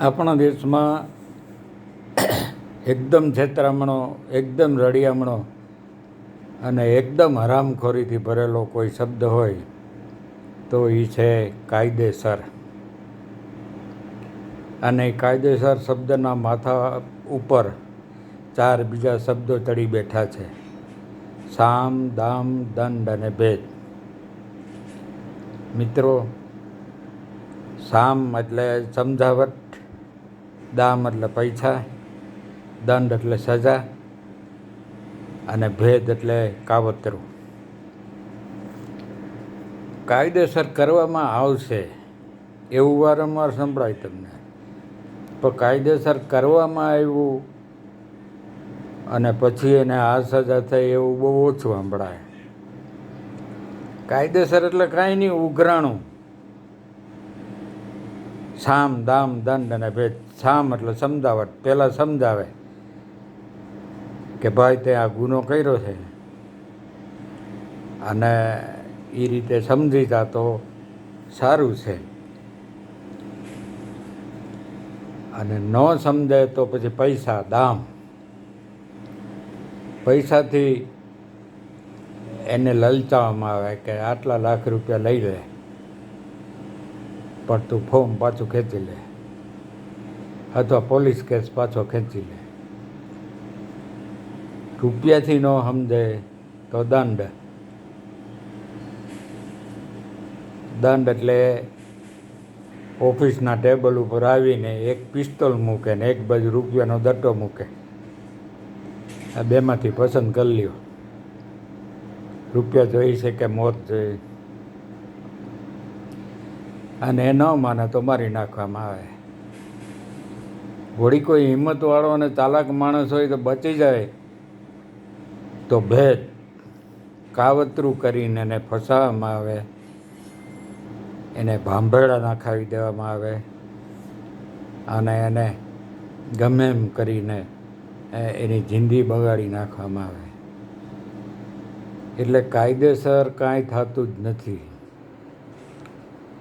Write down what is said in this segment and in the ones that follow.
આપણા દેશમાં એકદમ છેતરામણો, એકદમ રડિયામણો અને એકદમ હરામખોરીથી ભરેલો કોઈ શબ્દ હોય તો એ છે કાયદેસર. અને કાયદેસર શબ્દના માથા ઉપર ચાર બીજા શબ્દો ચડી બેઠા છે. સામ, દામ, દંડ અને ભેદ. મિત્રો, સામ એટલે સમજાવટ દામ એટલે પૈસા, દંડ એટલે સજા અને ભેદ એટલે કાવતરું. કાયદેસર કરવામાં આવશે એવું વારંવાર સંભળાય તમને. પણ કાયદેસર કરવામાં આવ્યું અને પછી એને આ સજા થઈ એવું બહુ ઓછું સંભળાય. કાયદેસર એટલે કાંઈ નહીં, ઉઘરાણું. સામ, દામ, દંડ અને ભેદ. સામ એટલે સમજાવટ. પહેલાં સમજાવે કે ભાઈ તે આ ગુનો કર્યો છે. અને એ રીતે સમજી જા તો સારું છે. અને ન સમજે તો પછી પૈસા, દામ. પૈસાથી એને લલચાવવામાં આવે કે આટલા લાખ રૂપિયા લઈ લે. પણ તું ફોર્મ પાછું ખેંચી લે. અથવા પોલીસ કેસ પાછો ખેંચી લે. રૂપિયાથી ન સમજે તો દંડ. દંડ એટલે ઓફિસના ટેબલ ઉપર આવીને એક પિસ્તોલ મૂકે ને એક બાજુ રૂપિયાનો દટ્ટો મૂકે. આ બેમાંથી પસંદ કરી લ્યો. રૂપિયા જોઈ છે કે મોત જોઈ અને એ ન માને તો મારી નાખવામાં આવે. વળી કોઈ હિંમતવાળો અને ચાલાક માણસ હોય તો બચી જાય. તો ભેદ કાવતરું કરીને એને ફસાવવામાં આવે. એને ભાંભેડા નાખાવી દેવામાં આવે. અને એને ગમે એમ કરીને એની જિંદગી બગાડી નાખવામાં આવે. એટલે કાયદેસર કાંઈ થતું જ નથી.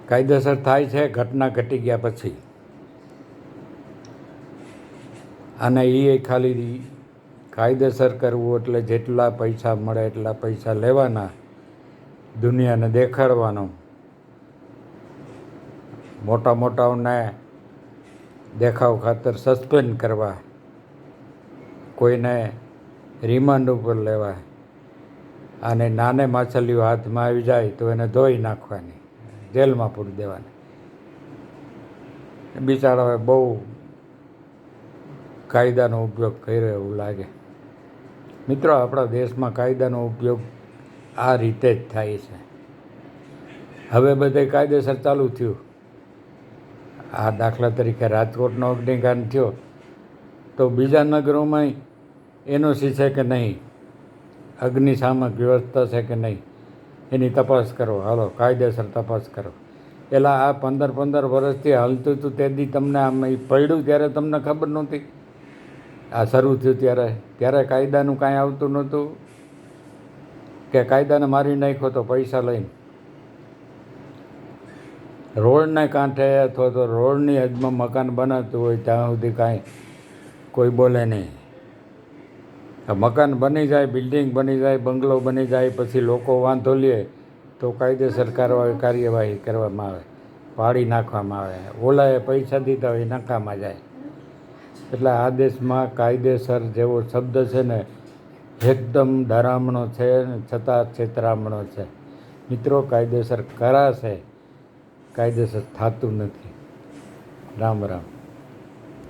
કાયદેસર થાય છે, ઘટના ઘટી ગયા પછી. અને એ ખાલી કાયદેસર કરવું એટલે જેટલા પૈસા મળે એટલા પૈસા લેવાના, દુનિયાને દેખાડવાનો. મોટા મોટાઓને દેખાવ ખાતર સસ્પેન્ડ કરવા. કોઈને રિમાન્ડ ઉપર લેવા. અને નાને માછલીઓ હાથમાં આવી જાય તો એને ધોઈ નાખવાની. જેલમાં પૂરી દેવાની. બિચારાઓએ બહુ કાયદાનો ઉપયોગ કર્યો એવું લાગે. મિત્રો, આપણા દેશમાં કાયદાનો ઉપયોગ આ રીતે જ થાય છે. હવે બધે કાયદેસર ચાલુ થયું. આ દાખલા તરીકે રાજકોટનો અગ્નિકાંડ થયો. તો બીજા નગરોમાં એનઓસી છે કે નહીં? અગ્નિશામક વ્યવસ્થા છે કે નહીં? એની તપાસ કરો. હાલો, કાયદેસર તપાસ કરો. એલા આ પંદર પંદર વર્ષથી હાલતું હતું તે દી તમને આમ પડ્યું ત્યારે તમને ખબર નહોતી? આ શરૂ થયું ત્યારે. ત્યારે કાયદાનું કાંઈ આવતું નહોતું કે કાયદાને મારી નાખ્યો તો પૈસા લઈને. રોડને કાંઠે અથવા તો રોડની હદમાં મકાન બનાવતું હોય ત્યાં સુધી કાંઈ કોઈ બોલે નહીં. મકાન બની જાય, બિલ્ડિંગ બની જાય, બંગલો બની જાય, પછી લોકો વાંધો લે, તો કાયદેસર કાર્યવાહી કરવામાં આવે પાડી નાખવામાં આવે. ઓલાએ પૈસા દીધા હોય નકામાં જાય. એટલે આ દેશમાં કાયદેસર જેવો શબ્દ છે ને, એકદમ ડરામણો છે છતાં છેતરામણો છે. મિત્રો, કાયદેસર કરાશે, કાયદેસર થતું નથી. રામ રામ.